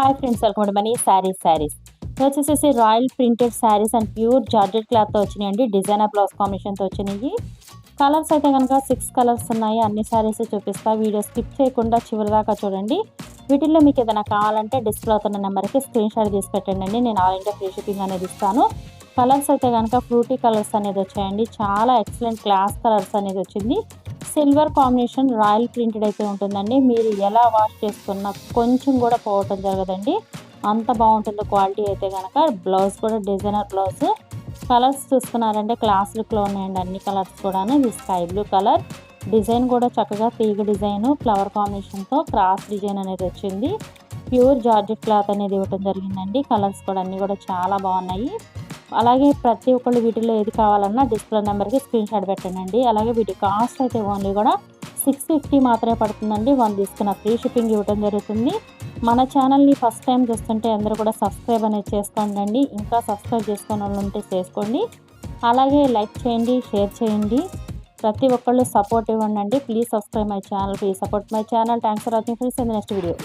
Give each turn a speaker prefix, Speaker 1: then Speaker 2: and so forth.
Speaker 1: Hi friends welcome money saris saris వచ్చేసేసి royal printed saris and pure georgette క్లాత్తో వచ్చినాయండి. Designer blouse కాంబినేషన్తో వచ్చినాయి. కలర్స్ అయితే కనుక సిక్స్ కలర్స్ ఉన్నాయి. అన్ని శారీస్ చూపిస్తా. వీడియో స్కిప్ చేయకుండా చివరి దాకా చూడండి. వీటిల్లో మీకు ఏదైనా కావాలంటే డిస్ప్లే అవుతున్న నెంబర్కి స్క్రీన్ షాట్ తీసి పెట్టండి. నేను ఆల్ ఇండియా ఫ్రీ షిప్పింగ్ అనేది ఇస్తాను. కలర్స్ అయితే కనుక ఫ్రూటీ కలర్స్ అనేది వచ్చాయండి. చాలా ఎక్సలెంట్ క్లాస్ కలర్స్ అనేది వచ్చింది. సిల్వర్ కాంబినేషన్ రాయల్ ప్రింటెడ్ అయితే ఉంటుందండి. మీరు ఎలా వాష్ చేసుకున్నా కొంచెం కూడా పోవటం జరగదండి. అంత బాగుంటుంది క్వాలిటీ అయితే కనుక బ్లౌజ్ కూడా డిజైనర్ బ్లౌజ్. కలర్స్ చూసుకున్నారంటే క్లాస్ లుక్లో ఉన్నాయండి అన్ని కలర్స్ కూడాను. ఇది స్కై బ్లూ కలర్. డిజైన్ కూడా చక్కగా తీగ డిజైన్ ఫ్లవర్ కాంబినేషన్తో క్రాస్ డిజైన్ అనేది వచ్చింది. ప్యూర్ జార్జెట్ క్లాత్ అనేది ఇవ్వడం జరిగిందండి. కలర్స్ కూడా అన్నీ కూడా చాలా బాగున్నాయి. అలాగే ప్రతి ఒక్కళ్ళు వీటిలో ఏది కావాలన్నా డిస్ప్లే నెంబర్కి స్క్రీన్ షాట్ పెట్టండి. అలాగే వీటి కాస్ట్ అయితే ఓన్లీ కూడా సిక్స్ ఫిఫ్టీ మాత్రమే పడుతుందండి. వన్ తీసుకున్న ఫ్రీ షిప్పింగ్ ఇవ్వడం జరుగుతుంది. మన ఛానల్ని ఫస్ట్ టైం చూస్తుంటే అందరూ కూడా సబ్స్క్రైబ్ అనేది చేసుకోండి ఇంకా సబ్స్క్రైబ్ చేసుకుని వాళ్ళు ఉంటే చేసుకోండి. అలాగే లైక్ చేయండి షేర్ చేయండి. ప్రతి ఒక్కళ్ళు సపోర్ట్ ఇవ్వండి please subscribe my channel. Please support my channel. Thanks for watching friends. In next video